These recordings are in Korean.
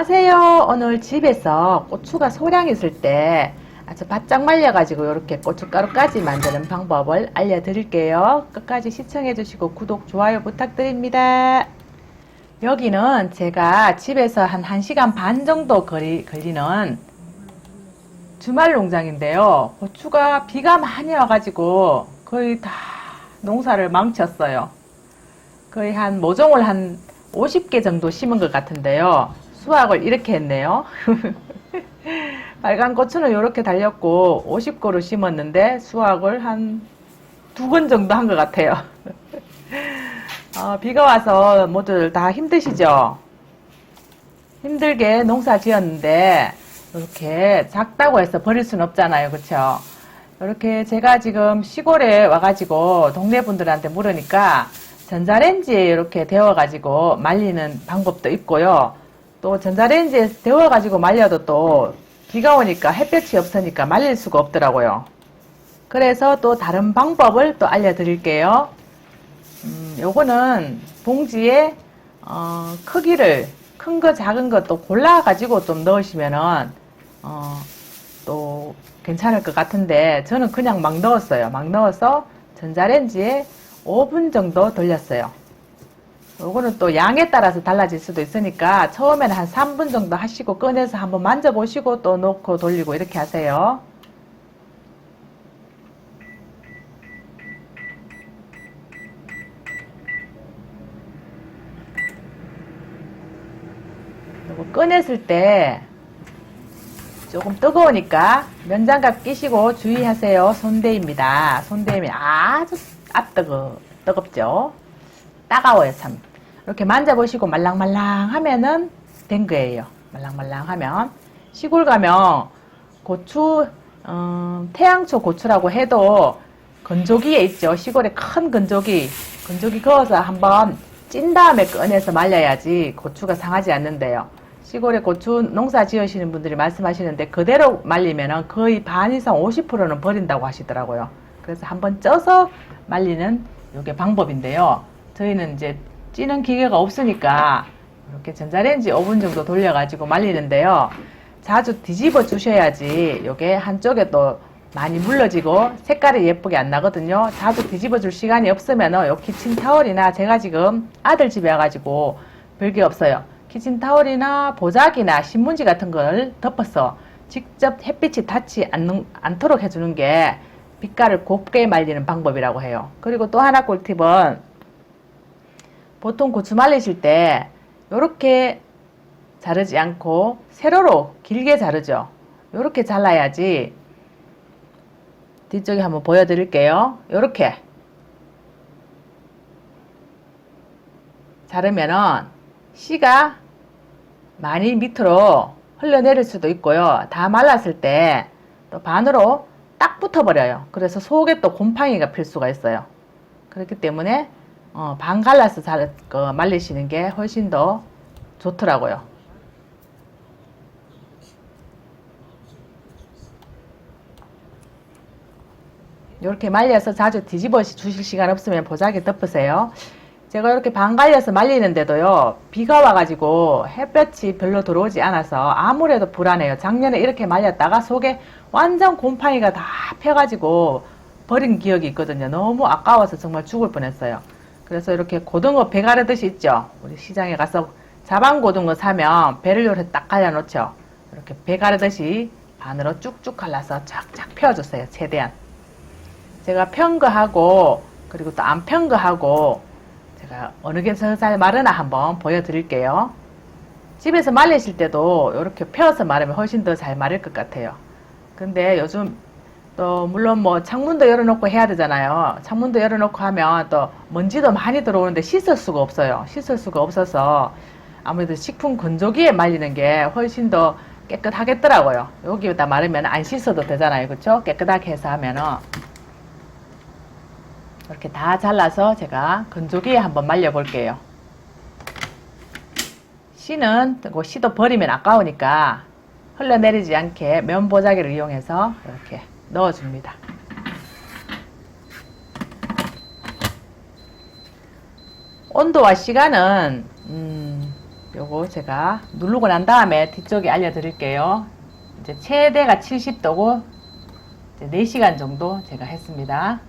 안녕하세요. 오늘 집에서 고추가 소량 있을 때 아주 바짝 말려가지고 이렇게 고춧가루까지 만드는 방법을 알려드릴게요. 끝까지 시청해주시고 구독, 좋아요 부탁드립니다. 여기는 제가 집에서 한 1시간 반 정도 거리, 걸리는 주말 농장인데요. 고추가 비가 많이 와가지고 거의 다 농사를 망쳤어요. 거의 한 모종을 한 50개 정도 심은 것 같은데요. 수확을 이렇게 했네요. 빨간 고추는 이렇게 달렸고 50고를 심었는데 수확을 한 두 건 정도 한 것 같아요. 어, 비가 와서 모두 다 힘드시죠? 힘들게 농사 지었는데 이렇게 작다고 해서 버릴 수는 없잖아요. 그렇죠? 이렇게 제가 지금 시골에 와가지고 동네 분들한테 물으니까 전자레인지에 이렇게 데워가지고 말리는 방법도 있고요. 또 전자레인지에 데워가지고 말려도 또 비가 오니까 햇볕이 없으니까 말릴 수가 없더라고요. 그래서 또 다른 방법을 또 알려드릴게요. 음, 요거는 봉지에 어, 크기를 큰 거 작은 거또 골라가지고 좀 넣으시면은 어, 또 괜찮을 것 같은데 저는 그냥 막 넣었어요. 막 넣어서 전자레인지에 5분 정도 돌렸어요. 요거는 또 양에 따라서 달라질 수도 있으니까 처음에는 한 3분 정도 하시고 꺼내서 한번 만져보시고 또 놓고 돌리고 이렇게 하세요. 요거 꺼냈을 때 조금 뜨거우니까 면장갑 끼시고 주의하세요. 손대입니다. 손대면 아주 앞뜨거, 뜨겁죠? 따가워요, 참. 이렇게 만져보시고 말랑말랑 하면은 된 거예요. 말랑말랑 하면. 시골 가면 고추, 어, 태양초 고추라고 해도 건조기에 있죠. 시골에 큰 건조기. 건조기 그어서 한번 찐 다음에 꺼내서 말려야지 고추가 상하지 않는데요. 시골에 고추 농사 지으시는 분들이 말씀하시는데 그대로 말리면 거의 반 이상 50%는 버린다고 하시더라고요. 그래서 한번 쪄서 말리는 이게 방법인데요. 저희는 이제 찌는 기계가 없으니까 이렇게 전자레인지 5분 정도 돌려가지고 말리는데요. 자주 뒤집어 주셔야지 이게 한쪽에 또 많이 물러지고 색깔이 예쁘게 안 나거든요. 자주 뒤집어 줄 시간이 없으면 요 키친 타월이나 제가 지금 아들 집에 와가지고 별게 없어요. 키친 타월이나 보자기나 신문지 같은 걸 덮어서 직접 햇빛이 닿지 않는, 않도록 해주는 게 빛깔을 곱게 말리는 방법이라고 해요. 그리고 또 하나 꿀팁은 보통 고추 말리실 때 이렇게 자르지 않고 세로로 길게 자르죠. 이렇게 잘라야지 뒤쪽에 한번 보여드릴게요. 이렇게 자르면은 씨가 많이 밑으로 흘러내릴 수도 있고요. 다 말랐을 때 또 반으로 딱 붙어버려요. 그래서 속에 또 곰팡이가 필 수가 있어요. 그렇기 때문에 어, 반 갈라서 잘 그, 말리시는 게 훨씬 더 좋더라고요. 이렇게 말려서 자주 뒤집어 주실 시간 없으면 보자기 덮으세요. 제가 이렇게 반 갈려서 말리는데도요, 비가 와가지고 햇볕이 별로 들어오지 않아서 아무래도 불안해요. 작년에 이렇게 말렸다가 속에 완전 곰팡이가 다 펴가지고 버린 기억이 있거든요. 너무 아까워서 정말 죽을 뻔했어요. 그래서 이렇게 고등어 배 가르듯이 있죠. 우리 시장에 가서 자반 고등어 사면 배를 요렇게 딱 갈라놓죠. 이렇게 배 가르듯이 반으로 쭉쭉 갈라서 쫙쫙 펴주세요. 최대한. 제가 편 거하고 그리고 또 안 편 거하고 제가 어느 게더잘 마르나 한번 보여드릴게요. 집에서 말리실 때도 이렇게 펴서 마르면 훨씬 더 잘 마를 것 같아요. 근데 요즘 또 물론 뭐 창문도 열어놓고 해야 되잖아요. 창문도 열어놓고 하면 또 먼지도 많이 들어오는데 씻을 수가 없어요. 씻을 수가 없어서 아무래도 식품 건조기에 말리는 게 훨씬 더 깨끗하겠더라고요. 여기다 마르면 안 씻어도 되잖아요. 그렇죠? 깨끗하게 해서 하면은 이렇게 다 잘라서 제가 건조기에 한번 말려 볼게요. 씨는 그 씨도 버리면 아까우니까 흘러내리지 않게 면 보자기를 이용해서 이렇게 넣어줍니다. 온도와 시간은 음, 요거 제가 누르고 난 다음에 뒤쪽에 알려드릴게요. 이제 최대가 70도고 4시간 정도 제가 했습니다.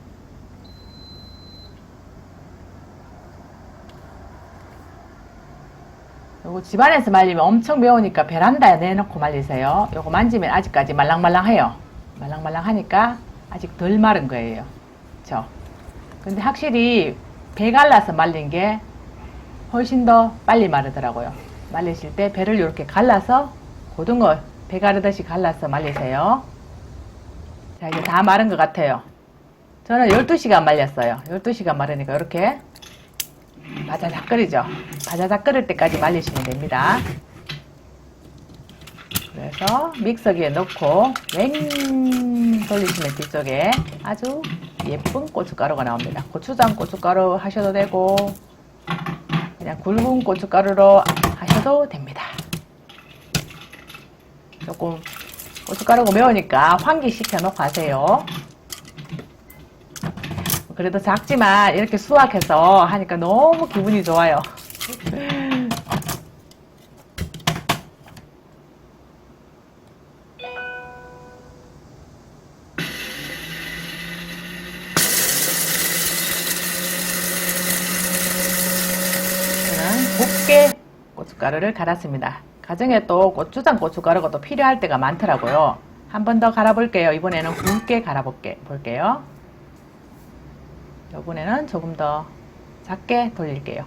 요거 집안에서 말리면 엄청 매우니까 베란다에 내놓고 말리세요. 요거 만지면 아직까지 말랑말랑해요. 말랑말랑하니까 아직 덜 마른 거예요. 그쵸? 근데 확실히 배 갈라서 말린 게 훨씬 더 빨리 마르더라고요. 말리실 때 배를 이렇게 갈라서 고등어 배 가르듯이 갈라서 말리세요. 자, 이제 다 마른 것 같아요. 저는 12시간 말렸어요. 12시간 마르니까 이렇게 바자작 끓이죠. 바자작 끓을 때까지 말리시면 됩니다. 그래서 믹서기에 넣고 맹 돌리시면 뒤쪽에 아주 예쁜 고춧가루가 나옵니다. 고추장 고춧가루 하셔도 되고 그냥 굵은 고춧가루로 하셔도 됩니다. 조금 고춧가루가 매우니까 환기시켜 놓고 하세요. 그래도 작지만 이렇게 수확해서 하니까 너무 기분이 좋아요. 곱게 고춧가루를 갈았습니다. 가정에 또 고추장 고춧가루가 또 필요할 때가 많더라고요. 한 번 더 갈아볼게요. 이번에는 굵게 갈아볼게 볼게요. 이번에는 조금 더 작게 돌릴게요.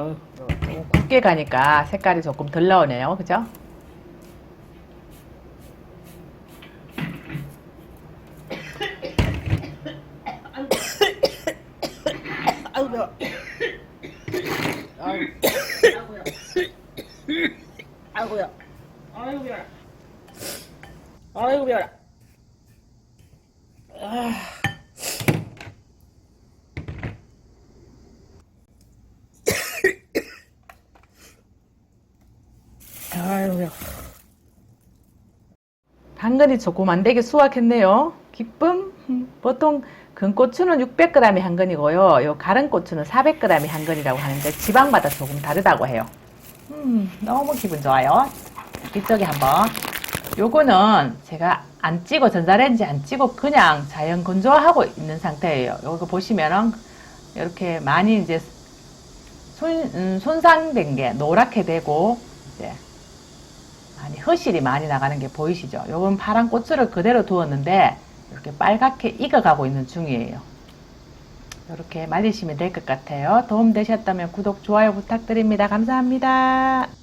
아유, 조금 굵게 가니까 색깔이 조금 덜 나오네요. 그죠? 아유, 매워. 아유, 아이고야. 아이고, 매워. 아이고, 매워. 아. 매워. 당근이 조금 안 되게 수확했네요. 기쁨? 음, 보통 근고추는 600g이 한 근이고요. 요 가른 고추는 400g이 한 근이라고 하는데 지방마다 조금 다르다고 해요. 음, 너무 기분 좋아요. 이쪽에 한번. 요거는 제가 안 찌고 전자레인지 안 찌고 그냥 자연 건조하고 있는 상태예요. 요거 보시면은 이렇게 많이 이제 손, 음, 손상된 게 노랗게 되고 이제 많이 허실이 많이 나가는 게 보이시죠? 요건 파란 고추를 그대로 두었는데 이렇게 빨갛게 익어가고 있는 중이에요. 이렇게 말리시면 될 것 같아요. 도움 되셨다면 구독, 좋아요 부탁드립니다. 감사합니다.